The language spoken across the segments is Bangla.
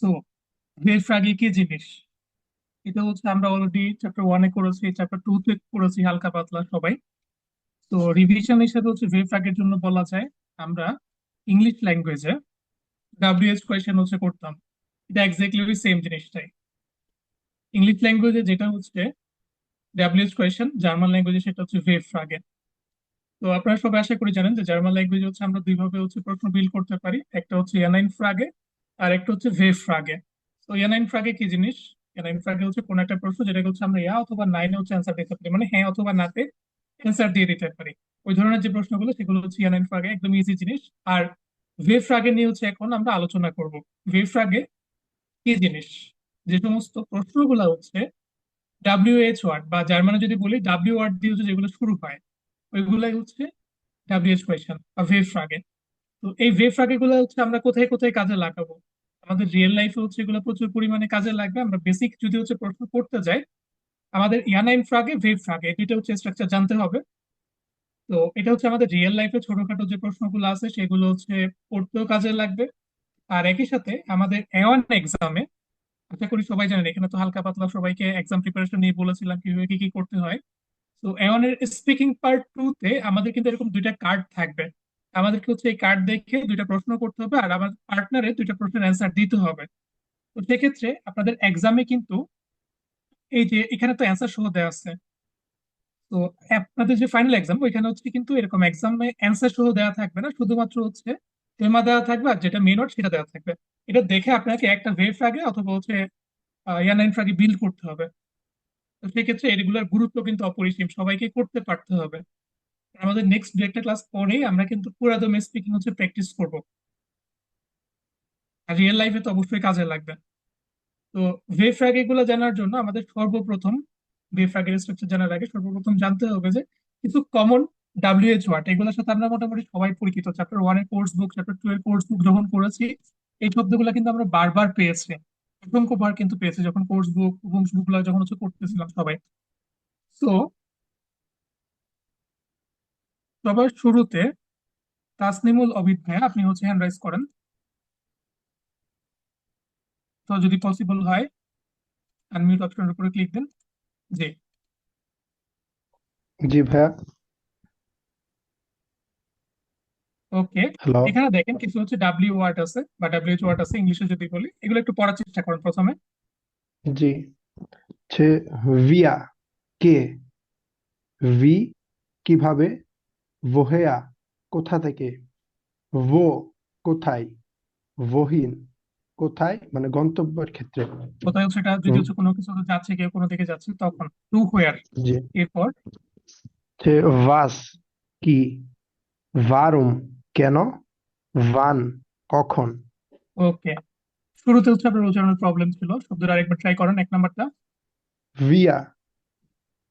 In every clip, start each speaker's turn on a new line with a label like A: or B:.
A: সো ওয়েভ ফ্রাগি কি জিনিস এটা হচ্ছে আমরা অলরেডি চ্যাপ্টার ওয়ানে করেছি চ্যাপ্টার টু তে করেছি হালকা পাতলা সবাই। তো রিভিশন হিসেবে হচ্ছে ওয়েভ ফ্রাগের জন্য বলা যায়, আমরা ইংলিশ ল্যাঙ্গুয়েজে ডাব্লিউএইচ কোয়েশ্চেন হচ্ছে করতাম। এটা এক্স্যাক্টলি সেম জিনিসটাই। ইংলিশ ল্যাঙ্গুয়েজে যেটা হচ্ছে ডাব্লিউএইচ কোয়েশ্চেন জার্মান ল্যাঙ্গুয়েজে সেটা হচ্ছে ওয়েভ ফ্রাগে তো আপনারা সবাই আশা করি জানেন যে জার্মান ল্যাঙ্গুয়েজ হচ্ছে আমরা দুইভাবে হচ্ছে প্রশ্ন বিল করতে পারি। একটা হচ্ছে এনাইন ফ্রাগে আর একটা হচ্ছে ভেভ ফ্রাগে তো এনাইন ফ্রাগে কি জিনিস? এনাইন ফ্রাগে হচ্ছে কোন একটা প্রশ্ন যেটা হচ্ছে আমরা ইয়া অথবা নাইনে হচ্ছে অ্যান্সার দিতে পারি। মানে হ্যাঁ অথবা নাতে অ্যান্সার দিয়ে দিতে পারি। ওই ধরনের যে প্রশ্নগুলো, সেগুলো হচ্ছে এনাইন ফ্রাগে একদম ইজি জিনিস। আর ভেভ ফ্রাগে নিয়ে হচ্ছে এখন আমরা আলোচনা করব। ভেভ ফ্রাগে কি জিনিস? যে সমস্ত প্রশ্নগুলো হচ্ছে ডাব্লিউএইচ ওয়ার্ড বা জার্মানে যদি বলি ডাব্লিউ ওয়ার্ড দিয়ে হচ্ছে যেগুলো শুরু হয়, ওইগুলাই হচ্ছে ডাব্লিউএইচ কোয়েশন বা ভেভ ফ্রাগে তো এই ভেভ ফ্রাগে গুলো হচ্ছে আমরা কোথায় কোথায় কাজে লাগাবো? আমাদের রিয়েল লাইফে হচ্ছে এগুলো প্রচুর পরিমাণে কাজে লাগবে। আমরা বেসিক যদি হচ্ছে প্রশ্ন করতে যাই, আমাদের ইয়ানাইন ফ্রাগে ভেভ ফ্রাগে দুইটা হচ্ছে স্ট্রাকচার জানতে হবে। তো এটা হচ্ছে আমাদের রিয়েল লাইফে ছোটখাটো যে প্রশ্নগুলো আছে, সেগুলো হচ্ছে পড়তেও কাজে লাগবে। আর একই সাথে আমাদের এওয়ান এক্সামে আশা করি সবাই জানেন, এখানে তো হালকা পাতলা সবাইকে এক্সাম প্রিপারেশন নিয়ে বলেছিলাম কীভাবে কি কি করতে হয়। তো এওয়ানের স্পিকিং পার্ট টু তে আমাদের কিন্তু এরকম দুইটা কার্ড থাকবে। আমাদেরকে হচ্ছে এই কার্ড দেখে দুইটা প্রশ্ন করতে হবে আর আমার পার্টনারে দুইটা প্রশ্নের অ্যান্সার দিতে হবে। তো সেক্ষেত্রে আপনাদের এক্সামে কিন্তু এই যে এখানে তো অ্যান্সার সহ দেওয়া আছে। তো আপনাদের যে ফাইনাল এক্সাম ওইখানে হচ্ছে কিন্তু এরকম এক্সামে অ্যান্সার সহ দেওয়া থাকবে না। শুধুমাত্র হচ্ছে টেমা দেওয়া থাকবে আর যেটা মেন সেটা দেওয়া থাকবে। এটা দেখে আপনাকে একটা ওয়েভ ফ্রাগে অথবা হচ্ছে ইয়ানাইন ফ্রাগে বিল্ড করতে হবে। তো সেক্ষেত্রে এগুলোর গুরুত্ব কিন্তু অপরিসীম। সবাইকে করতে পারতে হবে। আমাদের নেক্সট দু একটা ক্লাস পরেই আমরা কিন্তু পুরাদমে স্পিকিং হচ্ছে প্র্যাকটিস করব। আর রিয়েল লাইফে তো অবশ্যই কাজে লাগবে। তো ওয়েভ ফ্র্যাগ এগুলো জানার জন্য আমাদের সর্বপ্রথম ওয়েভ ফ্র্যাগের স্ট্রাকচার জানার আগে সর্বপ্রথম জানতে হবে যে কিছু কমন ডাব্লিউএইচ ওয়ার্ড এগুলোর সাথে আমরা মোটামুটি সবাই পরিচিত। চ্যাপ্টার ওয়ানের কোর্স বুক চ্যাপ্টার টু এর কোর্স বুক যখন করেছি, এই শব্দগুলো কিন্তু আমরা বারবার পেয়েছি। অসংখ্যবার কিন্তু পেয়েছি যখন কোর্স বুক বুকস বুকগুলো যখন হচ্ছে করতেছিলাম সবাই। তো সবার শুরুতে তাসনিমুল অবিদ ভাইয়া আপনি হচ্ছে হ্যান্ড রাইজ করেন। তো যদি পসিবল হয় আনমিউট অপশনের উপরে ক্লিক দেন। জি।
B: জি ভাইয়া।
A: ওকে এখানে দেখেন কিছু হচ্ছে ডাব্লিউ ওয়ার্ড আছে বা ডাব্লিউএইচ ওয়ার্ড আছে ইংলিশে যদি বলি এগুলো একটু পড়ার চেষ্টা করেন প্রথমে।
B: জি। হচ্ছে ভিয়া কে? ভি কীভাবে? ভোহেয়া কোথা থেকে? ভো কোথায়? ভহিন কোথায়? মানে গন্তব্যের ক্ষেত্রে।
A: কোথায় এটা? যদি হচ্ছে কোনো কিছু যাচ্ছে কেউ কোনো দিকে যাচ্ছে তখন টু হোয়ার।
B: জি।
A: এরপর?
B: ভাস কি? ভারুম কেন? ভান কখন?
A: ওকে। শুরুতে হচ্ছে আপনার উচ্চারণের প্রবলেম ছিল শব্দটা আরেকবার ট্রাই করেন এক নাম্বারটা।
B: ভিয়া।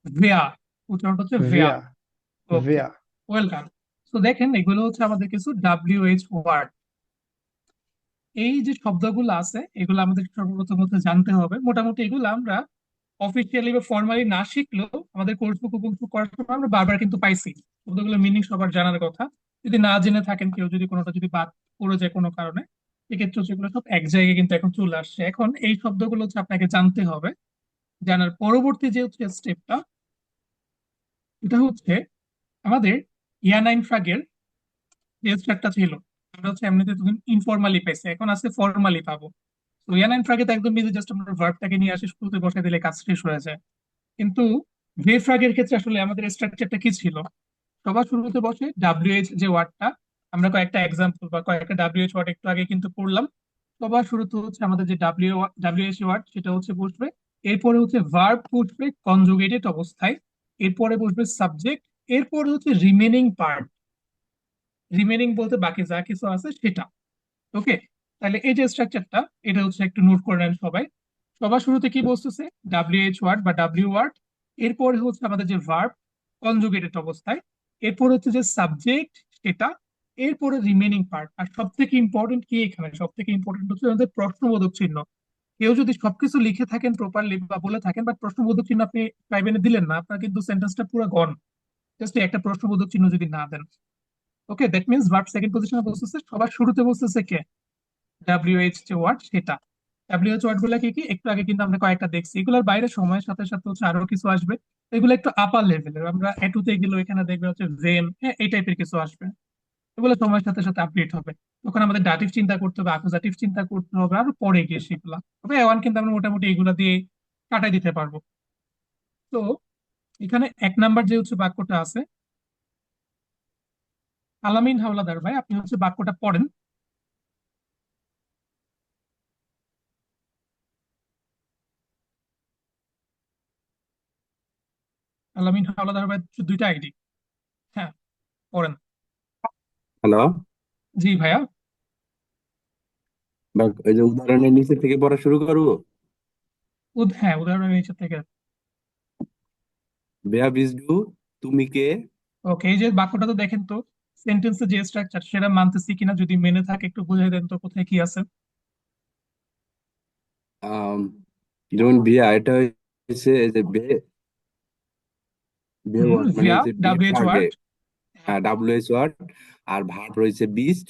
A: ভেয়া। উচ্চারণটা হচ্ছে ভিয়া।
B: ভিয়া।
A: ওয়েল ডান তো দেখেন, এগুলো হচ্ছে আমাদের কিছু ডাব্লিউএইচ ওয়ার্ড এই যে শব্দগুলো আছে, এগুলো আমাদের সর্বপ্রথম হচ্ছে জানতে হবে। মোটামুটি এগুলো আমরা অফিসিয়ালি বা ফর্মালি না শিখলেও আমাদের কোর্স উপভোগ করার সময় আমরা বারবার কিন্তু পাইছি। শব্দগুলো মিনিং সবার জানার কথা। যদি না জেনে থাকেন কেউ, যদি কোনোটা যদি বাদ পড়ে যায় কোনো কারণে সেক্ষেত্রে সেগুলো সব এক জায়গায় কিন্তু এখন চলে আসছে। এখন এই শব্দগুলো হচ্ছে আপনাকে জানতে হবে। জানার পরবর্তী যে হচ্ছে স্টেপটা এটা হচ্ছে আমাদের ইয়ানাইন ফ্রাগের যে স্ট্রাকটা ছিল আমরা হচ্ছে এমনিতে এখন আজকে ফর্মালি পাবো। তো ইয়ানাইন ফ্রাগে তো একদম জাস্ট আমরা ভার্বটাকে নিয়ে আসি, শুরুতে দিলে কাজ শেষ হয়ে যায়। কিন্তু ভে ফ্রাগের ক্ষেত্রে আসলে আমাদের স্ট্রাকচারটা কি ছিল? সবার শুরুতে বসে ডাব্লিউএইচ যে ওয়ার্ডটা, আমরা কয়েকটা এক্সাম্পল বা কয়েকটা ডাব্লিউএইচ ওয়ার্ড একটু আগে কিন্তু পড়লাম। সবার শুরুতে হচ্ছে আমাদের যে ডাব্লিউ ডাব্লিউএইচ ওয়ার্ড সেটা হচ্ছে বসবে। এরপরে হচ্ছে ভার্ব বসবে কনজুগেটেড অবস্থায়। এরপরে বসবে সাবজেক্ট এরপরে হচ্ছে রিমেনিং পার্ট রিমেনিং বলতে বাকি যা কিছু আছে সেটা। ওকে তাহলে এই যে স্ট্রাকচারটা এটা হচ্ছে একটু নোট করে নেন সবাই। সবার শুরুতে কি বলতেছে ডাব্লিউএইচ ওয়ার্ড বা ডাব্লিউ ওয়ার্ড এরপরে হচ্ছে আমাদের যে ভার্ব কনজুগেটেড অবস্থায়। এরপর হচ্ছে যে সাবজেক্ট সেটা। এরপরে রিমেনিং পার্ট আর সব থেকে ইম্পর্টেন্ট কি এখানে? সব থেকে ইম্পর্টেন্ট হচ্ছে আমাদের প্রশ্নবোধক চিহ্ন। কেউ যদি সবকিছু লিখে থাকেন প্রপারলি বা বলে থাকেন বাট প্রশ্নবোধক চিহ্ন আপনি প্রাইভেনে দিলেন না, আপনার কিন্তু সেন্টেন্সটা পুরো গন জাস্ট একটা প্রশ্নবোধক চিহ্ন যদি না দেন। Okay that means verb second পজিশনে বসতেছে সবার শুরুতে বসতেছে কে? ডাব্লিউএইচ যে ওয়ার্ড সেটা। ডাব্লিউএইচ ওয়ার্ডগুলা কি কি? একটু আগে কিন্তু আমরা কয়েকটা দেখছি। এগুলোর বাইরে সময়ের সাথে সাথে হচ্ছে আরও কিছু আসবে। এগুলো একটু আপার লেভেলের আমরা এটুতে গেলে এখানে দেখবে হচ্ছে ভেন হ্যাঁ এই টাইপের কিছু আসবে। এগুলো সময়ের সাথে সাথে আপডেট হবে। তখন আমাদের ডাটিভ চিন্তা করতে হবে অ্যাকুজাটিভ চিন্তা করতে হবে, আরও পরে গিয়ে সেগুলা। তবে এ ওয়ান কিন্তু আমরা মোটামুটি এগুলা দিয়ে কাটাই দিতে পারব। তো এখানে এক নাম্বার যে হচ্ছে বাক্যটা আছে আলামিন হাওলাদার ভাই আপনি হচ্ছে বাক্যটা পড়েন। আলামিন হাওলাদার ভাই দুইটা আইডি। হ্যাঁ পড়েন।
C: হ্যালো?
A: জি ভাইয়া।
C: ওই যে উদাহরণের নিচে থেকে পড়া শুরু করব?
A: হ্যাঁ উদাহরণের নিচে থেকে।
C: বেয়া বিজডু তুমি কে?
A: ওকে এই যে বাক্যটা তো দেখেন তো সেন্টেন্সের যে স্ট্রাকচার সেটা মানতেছি কিনা যদি মেনে থাকে একটু বুঝাই দেন তো কোথায় কি আছে।
C: যেমন বিয়া এটা হচ্ছে এই যে বে বে ওয়ার্ড মানে হচ্ছে বে
A: ডাব্লিউএইচ ওয়ার্ড
C: হ্যাঁ ডাব্লিউএইচ ওয়ার্ড আর ভার্ব রয়েছে বিস্ট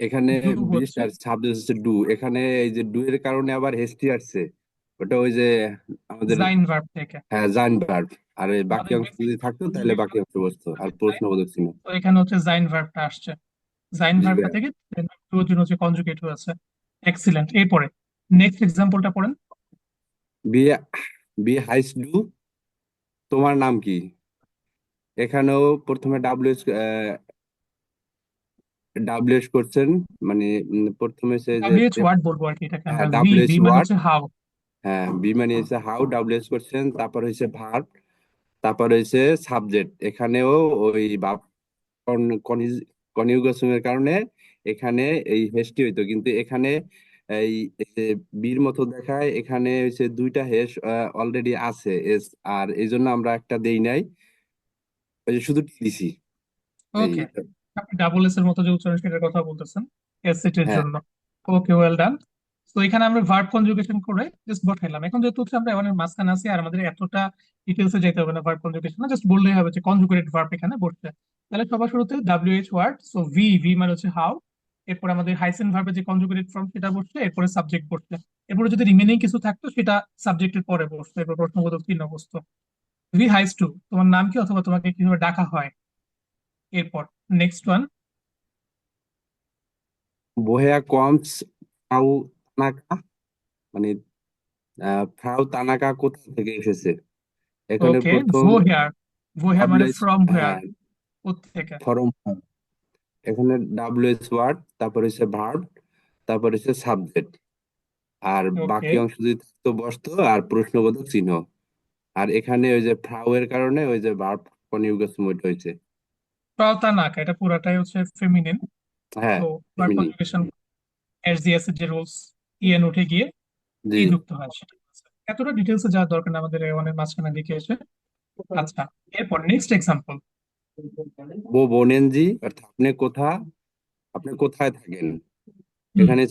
C: এখানে
A: ডু
C: বিস্ট
A: হচ্ছে
C: আর সাবজেক্ট হচ্ছে ডু এখানে এই যে ডু এর কারণে আবার হেস্টি আসছে। ওটা ওই যে আমাদের
A: জাইন ভার্ব থেকে।
C: হ্যাঁ জাইন ভার্ব আর বাকি অংশ যদি থাকতো তাহলে বাকি অংশ বসতো। আর প্রশ্নবোধক চিহ্ন।
A: তো এখানে হচ্ছে জাইন ভার্বটা আসছে। জাইন ভার্বটা থেকে টুর জন্য হচ্ছে কনজুগেট হয়েছে এক্সিলেন্ট এরপরে নেক্সট এক্সাম্পলটা পড়েন।
C: বিয়ে বিয়ে হাইস ডু তোমার নাম কি? এখানেও প্রথমে ডাব্লিউএস ডাব্লিউএস করছেন মানে প্রথমে সে যে
A: ওয়ার্ড বলব আর কি এটাকে
C: হ্যাঁ
A: আমরা ভি
C: ডাব্লিউএস ওয়ার্ড
A: হাউ
C: হ্যাঁ বি মানে হচ্ছে হাউ ডাব্লিউএস করছেন তারপর হচ্ছে ভার্ব তারপর হচ্ছে সাবজেক্ট এখানেও ওই কনজুগেশনের কারণে এখানে এই হেসটি হইতো কিন্তু এখানে এই বির মতো দেখায় এখানে হচ্ছে দুইটা হেস অলরেডি আছে এস আর এই জন্য আমরা একটা দেই নাই ওই যে শুধু টি দিছি।
A: ওকে আপনি ডাবল এস এর মতো যে উচ্চারণ সেটার কথা বলতেছেন এস এর
C: হ্যাঁ।
A: জন্য। ওকে ওয়েল ডান তো এখানে আমরা ভার্ব কনজুগেশন করে জাস্ট বসাইলাম। এখন যেহেতু হচ্ছে আমরা এমন মাঝখানে আছি আর আমাদের এতটা ডিটেলসে যেতে হবে না ভার্ব কনজুগেশন জাস্ট বললেই হবে যে কনজুগেটেড ভার্ব এখানে বসছে। তাহলে সবার শুরুতে ডাব্লিউএইচ ওয়ার্ড সো ভি ভি মানে হচ্ছে হাউ এরপর আমাদের হাইসেন ভার্বের যে কনজুগেটেড ফর্ম সেটা বসছে, এরপরে সাবজেক্ট বসছে। এরপরে যদি রিমেনিং কিছু থাকতো, সেটা সাবজেক্টের পরে বসতো এরপর প্রশ্নবোধক চিহ্ন বসতো। ভি হাইস টু তোমার নাম কি অথবা তোমাকে কীভাবে ডাকা হয়? এরপর নেক্সট ওয়ান
C: woher kommt ফ্রাউ তানাকা মানে ফ্রাউ তানাকা কোথা থেকে এসেছে? এখানে প্রথম
A: ভোহেয়ার মানে
C: ডাব্লিউএস
A: ফ্রম হোয়ার
C: হ্যাঁ
A: কোত্থেকে
C: ফরম এখানে ডাব্লিউএস ওয়ার্ড তারপর হচ্ছে ভার্ব তারপর হচ্ছে সাবজেক্ট আর বাকি অংশ যদি থাকতো বসতো আর প্রশ্নবোধক চিহ্ন। আর এখানে ওই যে ফ্রাউ এর কারণে ওই যে ভার্ব কনজুগেশন ওইটা হয়েছে।
A: প্রতানাকা এটা পুরাটাই হচ্ছে ফেমিনিন
C: হ্যাঁ
A: তো ইএন উঠে গিয়ে ই যুক্ত হয় সেটা। এতটা ডিটেলসে যাওয়ার দরকার নেই আমাদের অনেক মাঝখানে দিকে এসে। আচ্ছা এরপর নেক্সট এক্সাম্পল
C: বো বোনেনজি অর্থাৎ আপনি কোথা আপনি কোথায় থাকেন? এখানে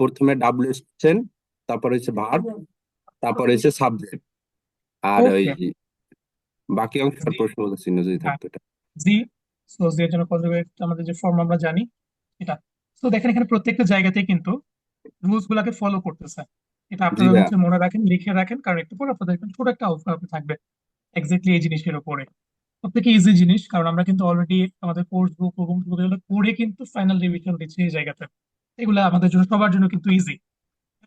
C: প্রথমে ডাব্লিউ এসছেন তারপর হচ্ছে ভার্ব তারপর হচ্ছে সাবজেক্ট আর ওই বাকি অংশ প্রশ্নবোধক চিহ্ন যদি থাকতো এটা।
A: জি। সো জি এর জন্য আমাদের যে ফর্ম আমরা জানি এটা। তো দেখেন এখানে প্রত্যেকটা জায়গাতে কিন্তু রুলস গুলাকে ফলো করতেছে। এটা আপনারা হচ্ছে মনে রাখেন লিখে রাখেন কারণ একটু পরে আপনাদের ছোট একটা আউটকাম থাকবে। এক্স্যাক্টলি এই জিনিসের উপরে। সব থেকে ইজি জিনিস কারণ আমরা কিন্তু অলরেডি আমাদের কোর্স বুক এবং করে কিন্তু ফাইনাল রিভিশন দিচ্ছি এই জায়গাতে। এগুলো আমাদের জন্য সবার জন্য কিন্তু ইজি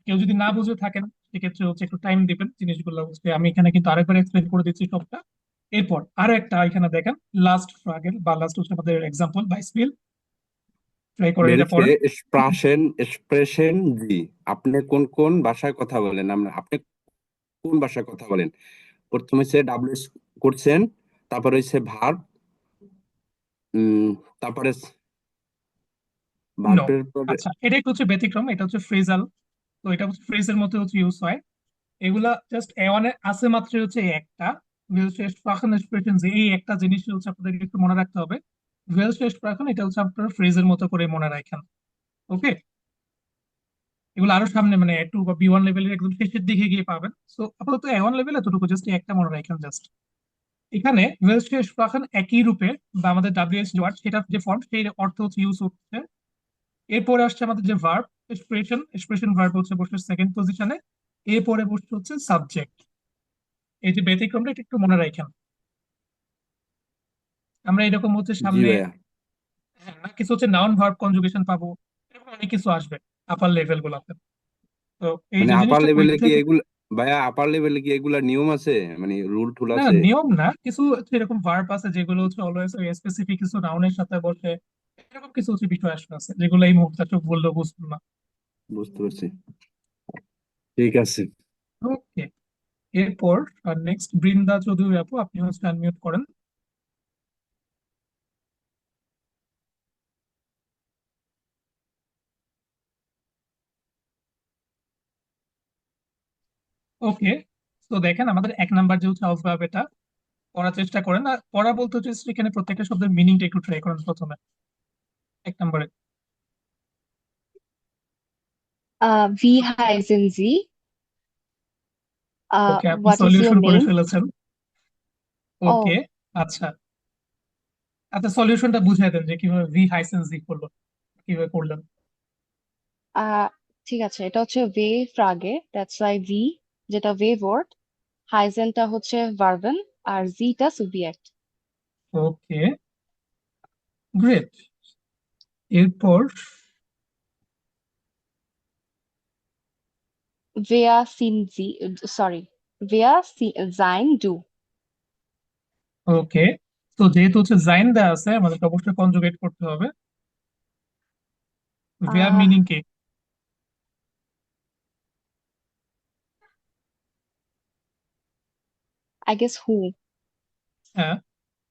A: কেউ যদি না বুঝে থাকেন সেক্ষেত্রে হচ্ছে একটু টাইম দিবেন জিনিসগুলো বুঝতে। আমি এখানে কিন্তু আরেকবার এক্সপ্লেন করে দিচ্ছি সবটা। এরপর আরও একটা এখানে দেখেন লাস্ট ফ্রাগেল বা লাস্ট হচ্ছে আমাদের এক্সাম্পল বাইসপিল ট্রাই করে এটা
C: বেলকে
A: পড়েন
C: স্প্রাশেন এক্সপ্রেশন জি আপনি কোন কোন ভাষায় কথা বলেন? আমরা আপনি কোন ভাষায় কথা বলেন? প্রথমে হচ্ছে ডাব্লিউ করছেন তারপরে হচ্ছে ভার্ব তারপরে
A: আচ্ছা এটা একটু হচ্ছে ব্যতিক্রম এটা হচ্ছে ফ্রেজাল তো এটা হচ্ছে ফ্রেজের মতো হচ্ছে ইউজ হয়। এগুলা জাস্ট এওয়ানে আছে মাত্র হচ্ছে একটা এই একটা জিনিস হচ্ছে আপনাদের একটু মনে রাখতে হবে। Welche Sprachen এটা হচ্ছে আপনারা ফ্রেজের মতো করে মনে রাখেন। ওকে? এগুলো আরও সামনে মানে টু বা বি ওয়ান লেভেলের একদম শেষের দিকে গিয়ে পাবেন। সো আপাতত এ ওয়ান লেভেল এতটুকু জাস্ট একটা মনে রাখেন জাস্ট এখানে Welche Sprachen একই রূপে বা আমাদের ডাব্লিউএস ওয়ার্ড সেটা যে ফর্ম সেই অর্থ হচ্ছে ইউজ হচ্ছে। এরপরে আসছে আমাদের যে ভার্ব এক্সপ্রেশন এক্সপ্রেশন ভার্ব হচ্ছে বসে সেকেন্ড পজিশনে এরপরে পরে বসছে হচ্ছে সাবজেক্ট এই যে ব্যতিক্রমটা, এটা একটু মনে রাখেন। আমরা এরকম হচ্ছে সামনে হ্যাঁ, না কিছু হচ্ছে নাউন ভার্ব কনজুগেশন পাবো এরকম অনেক কিছু আসবে আপার লেভেল গুলাতে। তো এই
C: মানে
A: যে
C: আপার
A: জিনিসটা
C: লেভেলে কি
A: থেকে
C: ভাইয়া আপার লেভেলে কি এগুলা নিয়ম আছে? মানে রুল টুল
A: না
C: আছে?
A: নিয়ম না কিছু এরকম ভার্ব আছে যেগুলো হচ্ছে অলওয়েজ ওই স্পেসিফিক কিছু নাউনের সাথে বসে এরকম কিছু হচ্ছে বিষয় আছে যেগুলো এই মুহূর্তে চোখ বললেও বুঝব না।
C: বুঝতে পারছি। ঠিক আছে।
A: ওকে এরপর আর নেক্সট বৃন্দা চৌধুরী আপু আপনি হচ্ছে আনমিউট করেন। ওকে তো দেখেন আমাদের এক নাম্বার যে হচ্ছে অফ এটা পড়ার চেষ্টা করেন। আর পড়া বলতে হচ্ছে এখানে প্রত্যেকটা শব্দের মিনিংটা একটু ট্রাই করেন প্রথমে। এক নম্বরে।
D: V hyphen Z. Uh,
A: ওকে আপনি
D: what is your
A: সলিউশন করে
D: name?
A: ফেলেছেন।
D: Oh,
A: ওকে আচ্ছা। আচ্ছা সলিউশনটা বুঝিয়ে দেন যে কীভাবে ভি হাইসেন্স জি করল কীভাবে করলেন।
D: uh, ঠিক আছে এটা হচ্ছে দ্যাটস ওয়াই ভি যেটা ভে ওয়ার্ড হাইজেনটা হচ্ছে ভার্বেন আর জিটা সুবজেক্ট
A: ওকে গ্রেট এরপর
D: ভেয়া সিন জি সরি ভেয়া জাইন ডু
A: ওকে তো যেহেতু হচ্ছে জাইন দেওয়া আছে আমাদেরকে অবশ্যই কনজুগেট করতে হবে।
D: আহ
A: মিনিং কি?
D: আই গেস হু
A: হ্যাঁ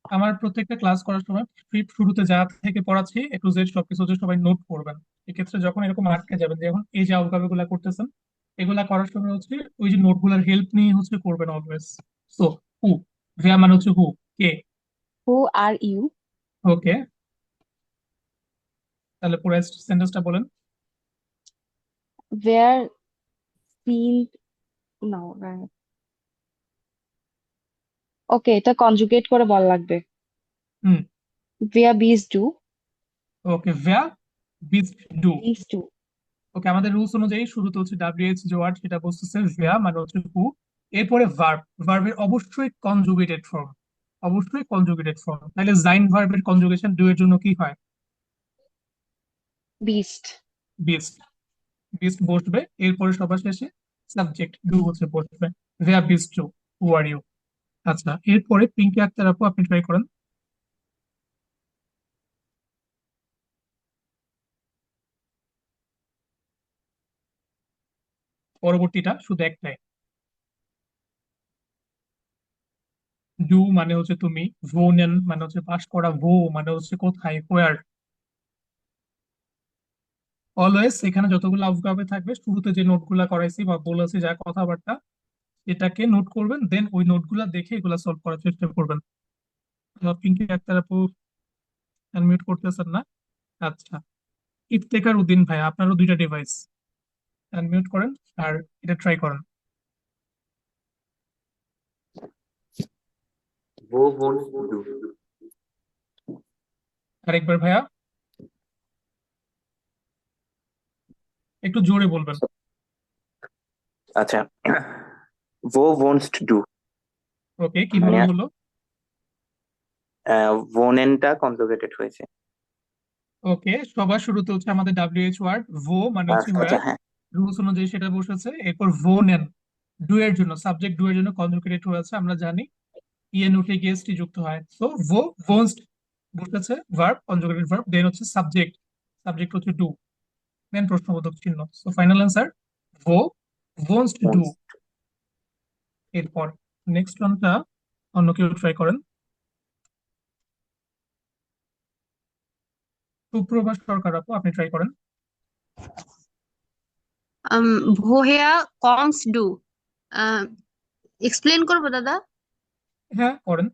A: আমার প্রত্যেকটা ক্লাস করার সময় স্ক্রিপ্ট শুরুতে যা থেকে পড়াচ্ছি এ টু জেড সবকিছু হচ্ছে সবাই নোট করবেন। এক্ষেত্রে যখন এরকম আটকে যাবেন যে এখন এই যে আউটকামগুলা করতেছেন এগুলা করার সময় হচ্ছে ওই যে নোটগুলার হেল্প নিয়ে হচ্ছে করবেন অলওয়েজ সো হু ভেয়া মানে হচ্ছে হু কে?
D: হু আর ইউ
A: ওকে তাহলে পুরো সেন্টেন্সটা বলেন।
D: ওয়েয়ার সিন নো ওকে এটা কনজুগেট করে বলা লাগবে।
A: হুম।
D: ভেয়া বিজ ডু
A: ওকে ভেয়া বিজ ডু
D: বিজ ডু
A: ওকে আমাদের রুলস অনুযায়ী শুরুতে হচ্ছে ডাব্লিউএইচ যে ওয়ার্ড সেটা বসতেছে ভেয়া মানে হচ্ছে হু এরপরে ভার্ব ভার্বের অবশ্যই কনজুগেটেড ফর্ম অবশ্যই কনজুগেটেড ফর্ম তাহলে জাইন ভার্বের কনজুগেশন ডু এর জন্য কি হয়?
D: বিস্ট
A: বিস্ট বিস্ট বসবে এরপরে সবার শেষে সাবজেক্ট ডু হচ্ছে বসবে। ভেয়া বিস্ট ডু হু আর ইউ আচ্ছা এরপরে পিঙ্কি আক্তার আপু, আপনি ট্রাই করেন। পরবর্তীটা শুধু একটাই। ডু মানে হচ্ছে তুমি ভোনেন মানে হচ্ছে পাস করা ভো মানে হচ্ছে কোথায় হোয়ার অলওয়েজ এখানে যতগুলো আউটকামে থাকবে, শুরুতে যে নোটগুলা করাইছি বা বলেছি, যা কথাবার্তা এটাকে নোট করবেন দেন ওই নোটগুলা দেখে এগুলা সলভ করার চেষ্টা করবেন। পিঙ্কি আক্তার আপু আনমিউট করতেছেন না। আচ্ছা ইফতেখার উদ্দিন ভাই আপনারও দুইটা ডিভাইস আনমিউট করেন আর এটা ট্রাই করেন। আরেকবার ভাইয়া। একটু জোরে বলবেন।
E: আচ্ছা Wo wohnst du?
A: ওকে কীভাবে
E: মানে
A: হলো?
E: wohnenটা কনজুগেটেড হয়েছে।
A: ওকে সবার শুরুতে হচ্ছে আমাদের ডাব্লিউএইচ ওয়ার্ড ভো মানে হচ্ছে
E: আচ্ছা
A: হোয়ার
E: হ্যাঁ।
A: রুলস অনুযায়ী সেটা বসেছে এরপর ভোনেন ডু এর জন্য সাবজেক্ট ডু এর জন্য কনজুগেটেড হয়েছে আমরা জানি। ইএন উঠে গিয়ে টি যুক্ত হয়। সো ভো ভোনস্ট বসেছে ভার্ব কনজুগেটেড ভার্ব দেন হচ্ছে সাবজেক্ট সাবজেক্ট হচ্ছে ডু দেন প্রশ্নবোধক চিহ্ন। সো ফাইনাল অ্যান্সার ভো ভোনস্ট ডু এরপর নেক্সট ওয়ানটা অন্য কেউ ট্রাই করেন। সুপ্রভাষ সরকার আপু আপনি ট্রাই করেন।
F: kommst du? Uh, এক্সপ্লেন করব দাদা?
A: হ্যাঁ করেন।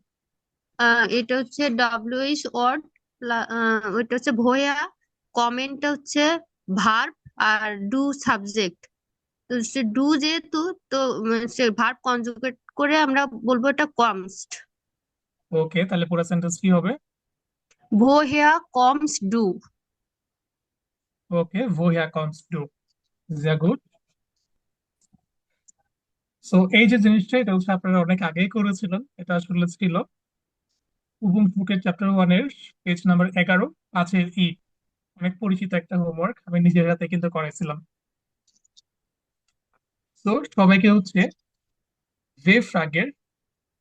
F: এটা হচ্ছে ডাব্লিউএইচ ওয়ার্ড ওইটা হচ্ছে ভোয়া কমেন্টটা হচ্ছে ভার্ব আর ডু সাবজেক্ট সে ডু যেহেতু তো সে ভার্ব কনজুগেট করে আমরা বলব এটা কমস্ট
A: ওকে তাহলে পুরো সেন্টেন্স কি হবে?
F: woher kommst du?
A: Okay woher kommst du sehr গুড। সো এই যে জিনিসটা এটা হচ্ছে আপনারা অনেক আগেই করেছিলেন এটা আসলে ছিল। উবুন্টুকে চ্যাপ্টার ওয়ানের পেজ নাম্বার এগারো পাঁচের ই। অনেক পরিচিত একটা হোমওয়ার্ক আমি নিজের হাতে কিন্তু করেছিলাম তো সবাইকে হচ্ছে ওয়েভ ফ্রাগের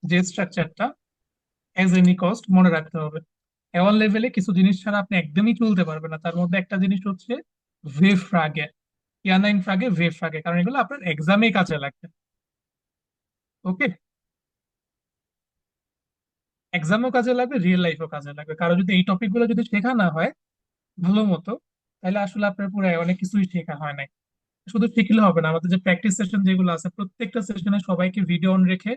A: যে স্ট্রাকচারটা অ্যাজ এনি কস্ট মনে রাখতে হবে। এওয়ান লেভেলে কিছু জিনিস ছাড়া আপনি একদমই চলতে পারবেন না। তার মধ্যে একটা জিনিস হচ্ছে ওয়েভ ফ্রাগে ইয়ানাইন ফ্রাগে ওয়েভ ফ্রাগে কারণ এগুলো আপনার এক্সামে কাজে লাগবে। ওকে এক্সামও কাজে লাগবে রিয়েল লাইফও কাজে লাগবে। কারও যদি এই টপিকগুলো যদি শেখা না হয়, ভালো মতো, তাহলে আসলে আপনার পুরো অনেক কিছুই শেখা হয় নাই। শুধু শিখলে হবে না, আমাদের যে প্র্যাকটিস সেশন যেগুলো আছে, প্রত্যেকটা সেশনে সবাইকে ভিডিও অন রেখে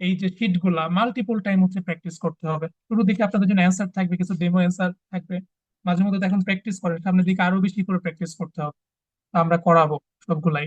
A: এই যে শিটগুলা মাল্টিপল টাইম হচ্ছে প্র্যাকটিস করতে হবে। শুরু দিকে আপনাদের জন্য অ্যান্সার থাকবে, কিছু ডেমো অ্যান্সার থাকবে। মাঝে মধ্যে এখন প্র্যাকটিস করে সামনের দিকে আরও বেশি করে প্র্যাকটিস করতে হবে। আমরা করাবো সবগুলাই।